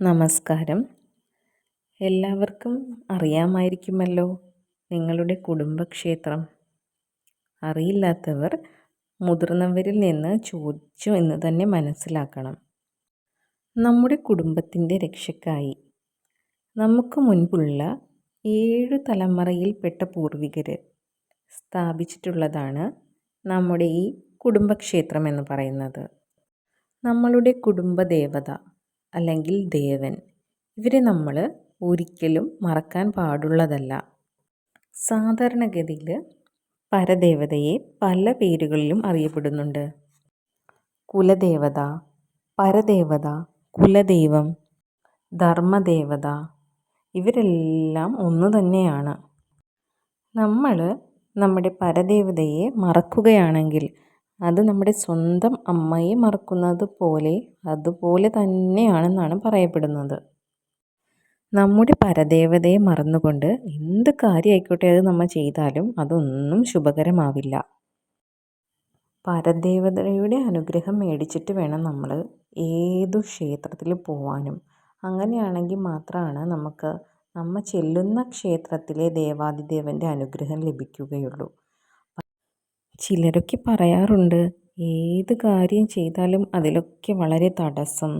നമസ്കാരം. എല്ലാവർക്കും അറിയാമായിരിക്കുമല്ലോ നിങ്ങളുടെ കുടുംബക്ഷേത്രം. അറിയില്ലാത്തവർ മുതിർന്നവരിൽ നിന്ന് ചോദിച്ചു എന്ന് തന്നെ മനസ്സിലാക്കണം. നമ്മുടെ കുടുംബത്തിന്റെ രക്ഷയ്ക്കായി നമുക്ക് മുൻപുള്ള ഏഴു തലമുറയിൽപ്പെട്ട പൂർവികർ സ്ഥാപിച്ചിട്ടുള്ളതാണ് നമ്മുടെ ഈ കുടുംബക്ഷേത്രം എന്ന് പറയുന്നത്. നമ്മളുടെ കുടുംബദേവത അല്ലെങ്കിൽ ദേവൻ. ഇവരെ നമ്മൾ ഒരിക്കലും മറക്കാൻ പാടുള്ളതല്ല. സാധാരണഗതിയിൽ പരദേവതയെ പല പേരുകളിലും അറിയപ്പെടുന്നുണ്ട്. കുലദേവത പരദേവത കുലദൈവം ധർമ്മദേവത ഇവരെല്ലാം ഒന്ന് തന്നെയാണ്. നമ്മൾ നമ്മുടെ പരദേവതയെ മറക്കുകയാണെങ്കിൽ അത് നമ്മുടെ സ്വന്തം അമ്മയെ മറക്കുന്നത് പോലെ അതുപോലെ തന്നെയാണെന്നാണ് പറയപ്പെടുന്നത്. നമ്മുടെ പരദേവതയെ മറന്നുകൊണ്ട് എന്ത് കാര്യമായിക്കോട്ടെ അത് നമ്മൾ ചെയ്താലും അതൊന്നും ശുഭകരമാവില്ല. പരദേവതയുടെ അനുഗ്രഹം മേടിച്ചിട്ട് വേണം നമ്മൾ ഏതു ക്ഷേത്രത്തിൽ പോവാനും. അങ്ങനെയാണെങ്കിൽ മാത്രമാണ് നമുക്ക് നമ്മൾ ചെല്ലുന്ന ക്ഷേത്രത്തിലെ ദേവാദിദേവന്റെ അനുഗ്രഹം ലഭിക്കുകയുള്ളൂ. ചിലരൊക്കെ പറയാറുണ്ട് ഏത് കാര്യം ചെയ്താലും അതിലൊക്കെ വളരെ തടസ്സം.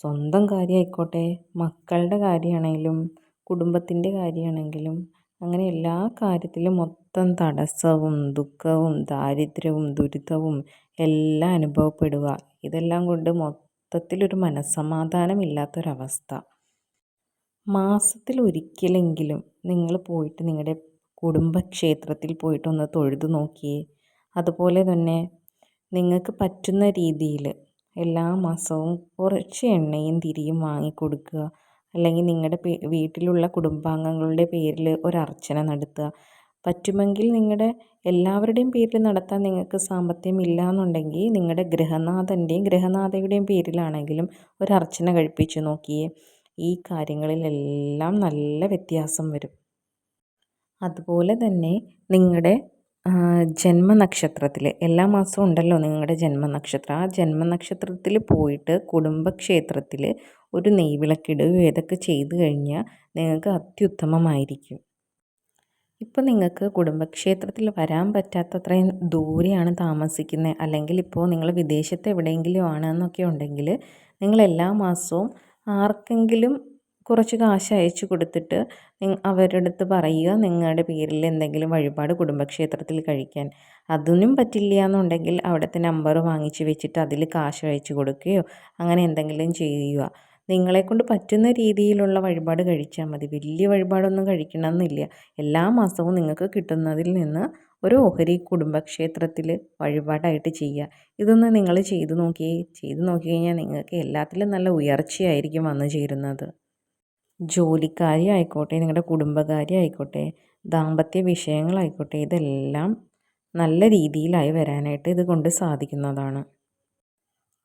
സ്വന്തം കാര്യമായിക്കോട്ടെ മക്കളുടെ കാര്യമാണെങ്കിലും കുടുംബത്തിന്റെ കാര്യമാണെങ്കിലും അങ്ങനെ എല്ലാ കാര്യത്തിലും മൊത്തം തടസ്സവും ദുഃഖവും ദാരിദ്ര്യവും ദുരിതവും എല്ലാം അനുഭവപ്പെടുക. ഇതെല്ലാം കൊണ്ട് മൊത്തത്തിലൊരു മനസ്സമാധാനമില്ലാത്തൊരവസ്ഥ. മാസത്തിൽ ഒരിക്കലെങ്കിലും നിങ്ങൾ പോയിട്ട് നിങ്ങളുടെ കുടുംബക്ഷേത്രത്തിൽ പോയിട്ടൊന്ന് തൊഴുതു നോക്കിയേ. അതുപോലെ തന്നെ നിങ്ങൾക്ക് പറ്റുന്ന രീതിയിൽ എല്ലാ മാസവും കുറച്ച് എണ്ണയും തിരിയും വാങ്ങിക്കൊടുക്കുക. അല്ലെങ്കിൽ നിങ്ങളുടെ വീട്ടിലുള്ള കുടുംബാംഗങ്ങളുടെ പേരിൽ ഒരർച്ചന നടത്തുക. പറ്റുമെങ്കിൽ നിങ്ങളുടെ എല്ലാവരുടെയും പേരിൽ നടത്താൻ നിങ്ങൾക്ക് സാമ്പത്തികം ഇല്ല എന്നുണ്ടെങ്കിൽ നിങ്ങളുടെ ഗൃഹനാഥന്റെയും ഗൃഹനാഥയുടെയും പേരിലാണെങ്കിലും ഒരർച്ചന കഴിപ്പിച്ച് നോക്കിയേ. ഈ കാര്യങ്ങളിലെല്ലാം നല്ല വ്യത്യാസം വരും. അതുപോലെ തന്നെ നിങ്ങളുടെ ജന്മനക്ഷത്രത്തിൽ എല്ലാ മാസവും ഉണ്ടല്ലോ നിങ്ങളുടെ ജന്മനക്ഷത്രം. ആ ജന്മനക്ഷത്രത്തിൽ പോയിട്ട് കുടുംബക്ഷേത്രത്തിൽ ഒരു നെയ്വിളക്കിടുകയോ ഇതൊക്കെ ചെയ്തു കഴിഞ്ഞാൽ നിങ്ങൾക്ക് അത്യുത്തമമായിരിക്കും. ഇപ്പോൾ നിങ്ങൾക്ക് കുടുംബക്ഷേത്രത്തിൽ വരാൻ പറ്റാത്തത്രയും ദൂരെയാണ് താമസിക്കുന്നത് അല്ലെങ്കിൽ ഇപ്പോൾ നിങ്ങൾ വിദേശത്ത് എവിടെയെങ്കിലും ആണെന്നൊക്കെ ഉണ്ടെങ്കിൽ നിങ്ങൾ എല്ലാ മാസവും ആർക്കെങ്കിലും കുറച്ച് കാശ് അയച്ചു കൊടുത്തിട്ട് അവരുടെ അടുത്ത് പറയുക നിങ്ങളുടെ പേരിൽ എന്തെങ്കിലും വഴിപാട് കുടുംബക്ഷേത്രത്തിൽ കഴിക്കാൻ. അതിനും പറ്റില്ല എന്നുണ്ടെങ്കിൽ അവിടുത്തെ നമ്പർ വാങ്ങിച്ച് വെച്ചിട്ട് അതിൽ കാശ് അയച്ചു കൊടുക്കുകയോ അങ്ങനെ എന്തെങ്കിലും ചെയ്യുക. നിങ്ങളെക്കൊണ്ട് പറ്റുന്ന രീതിയിലുള്ള വഴിപാട് കഴിച്ചാൽ മതി. വലിയ വഴിപാടൊന്നും കഴിക്കണമെന്നില്ല. എല്ലാ മാസവും നിങ്ങൾക്ക് കിട്ടുന്നതിൽ നിന്ന് ഒരു ഓഹരി കുടുംബക്ഷേത്രത്തിൽ വഴിപാടായിട്ട് ചെയ്യുക. ഇതൊന്ന് നിങ്ങൾ ചെയ്തു നോക്കി ചെയ്തു നോക്കി കഴിഞ്ഞാൽ നിങ്ങൾക്ക് എല്ലാത്തിലും നല്ല ഉയർച്ചയായിരിക്കും വന്നു ചേരുന്നത്. ജോലിക്കാരി ആയിക്കോട്ടെ നിങ്ങളുടെ കുടുംബകാരി ആയിക്കോട്ടെ ദാമ്പത്യ വിഷയങ്ങളായിക്കോട്ടെ ഇതെല്ലാം നല്ല രീതിയിലായി വരാനായിട്ട് ഇത് കൊണ്ട് സാധിക്കുന്നതാണ്.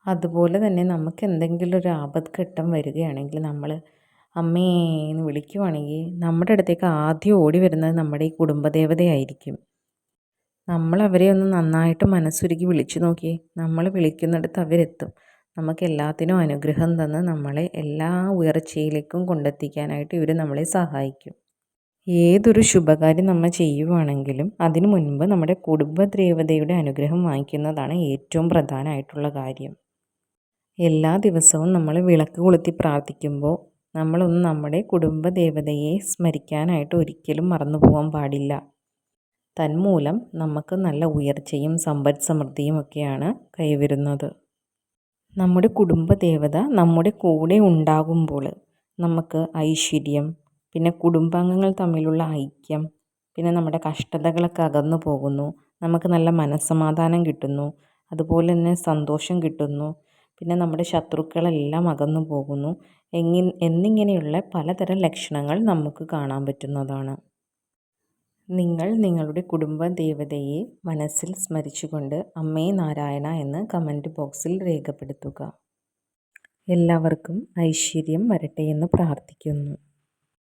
അതുപോലെ തന്നെ നമുക്ക് എന്തെങ്കിലും ഒരു ആപത്ഘട്ടം വരികയാണെങ്കിൽ നമ്മൾ അമ്മേ എന്ന് വിളിക്കുവാണെങ്കിൽ നമ്മുടെ അടുത്തേക്ക് ആദ്യം ഓടി വരുന്നത് നമ്മുടെ ഈ കുടുംബദേവതയായിരിക്കും. നമ്മൾ അവരെ ഒന്ന് നന്നായിട്ട് മനസ്സുരുക്കി വിളിച്ചു നോക്കി നമ്മൾ വിളിക്കുന്നിടത്ത് അവരെത്തും. നമുക്ക് എല്ലാത്തിനും അനുഗ്രഹം തന്ന് നമ്മളെ എല്ലാ ഉയർച്ചയിലേക്കും കൊണ്ടെത്തിക്കാനായിട്ട് ഇവർ നമ്മളെ സഹായിക്കും. ഏതൊരു ശുഭകാര്യം നമ്മൾ ചെയ്യുവാണെങ്കിലും അതിനു മുൻപ് നമ്മുടെ കുടുംബദേവതയുടെ അനുഗ്രഹം വാങ്ങിക്കുന്നതാണ് ഏറ്റവും പ്രധാനമായിട്ടുള്ള കാര്യം. എല്ലാ ദിവസവും നമ്മൾ വിളക്ക് കൊളുത്തി പ്രാർത്ഥിക്കുമ്പോൾ നമ്മളൊന്ന് നമ്മുടെ കുടുംബദേവതയെ സ്മരിക്കാനായിട്ട് ഒരിക്കലും മറന്നു പോകാൻ പാടില്ല. തന്മൂലം നമുക്ക് നല്ല ഉയർച്ചയും സമ്പദ് സമൃദ്ധിയും ഒക്കെയാണ് കൈവരുന്നത്. നമ്മുടെ കുടുംബദേവത നമ്മുടെ കൂടെ ഉണ്ടാകുമ്പോൾ നമുക്ക് ഐശ്വര്യം പിന്നെ കുടുംബാംഗങ്ങൾ തമ്മിലുള്ള ഐക്യം പിന്നെ നമ്മുടെ കഷ്ടതകളൊക്കെ അകന്നു പോകുന്നു. നമുക്ക് നല്ല മനസ്സമാധാനം കിട്ടുന്നു. അതുപോലെ തന്നെ സന്തോഷം കിട്ടുന്നു. പിന്നെ നമ്മുടെ ശത്രുക്കളെല്ലാം അകന്നു പോകുന്നു. എന്നിങ്ങനെയുള്ള പലതരം ലക്ഷണങ്ങൾ നമുക്ക് കാണാൻ പറ്റുന്നതാണ്. നിങ്ങൾ നിങ്ങളുടെ കുടുംബ ദേവതയെ മനസ്സിൽ സ്മരിച്ചുകൊണ്ട് അമ്മേ നാരായണ എന്ന് കമന്റ് ബോക്സിൽ രേഖപ്പെടുത്തുക. എല്ലാവർക്കും ഐശ്വര്യം വരട്ടെ എന്ന് പ്രാർത്ഥിക്കുന്നു.